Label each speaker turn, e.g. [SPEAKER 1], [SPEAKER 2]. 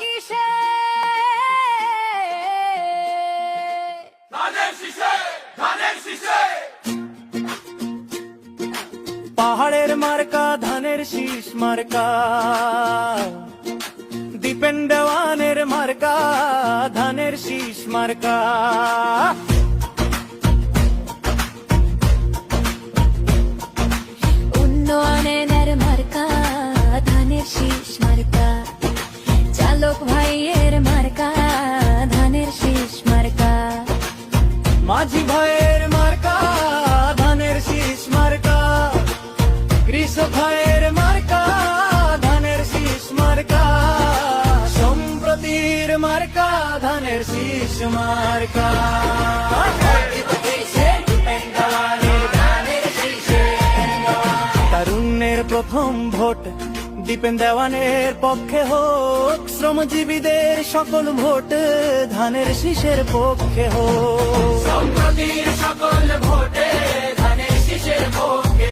[SPEAKER 1] কিসে?
[SPEAKER 2] পাহাড়ের মার্কা ধানের শীষ মার্কা। দীপেন দেওয়ানের মার্কা ধানের শীষ মার্কা।
[SPEAKER 1] চালক ভাইয়ের মার্কা, ধানের শীষ মার্কা।
[SPEAKER 2] মাঝি ভাইয়ের মার্কা, ধানের শীষ মার্কা। কৃষক ভাইয়ের মার্কা, ধানের শীষ মার্কা। সম্প্রতির মার্কা, ধানের শীষ মার্কা। তারুণ্যের প্রথম ভোট দীপেন দেওয়ানের পক্ষে হোক শ্রমজীবীদের সকল ভোট ধানের শীষের পক্ষে হোক।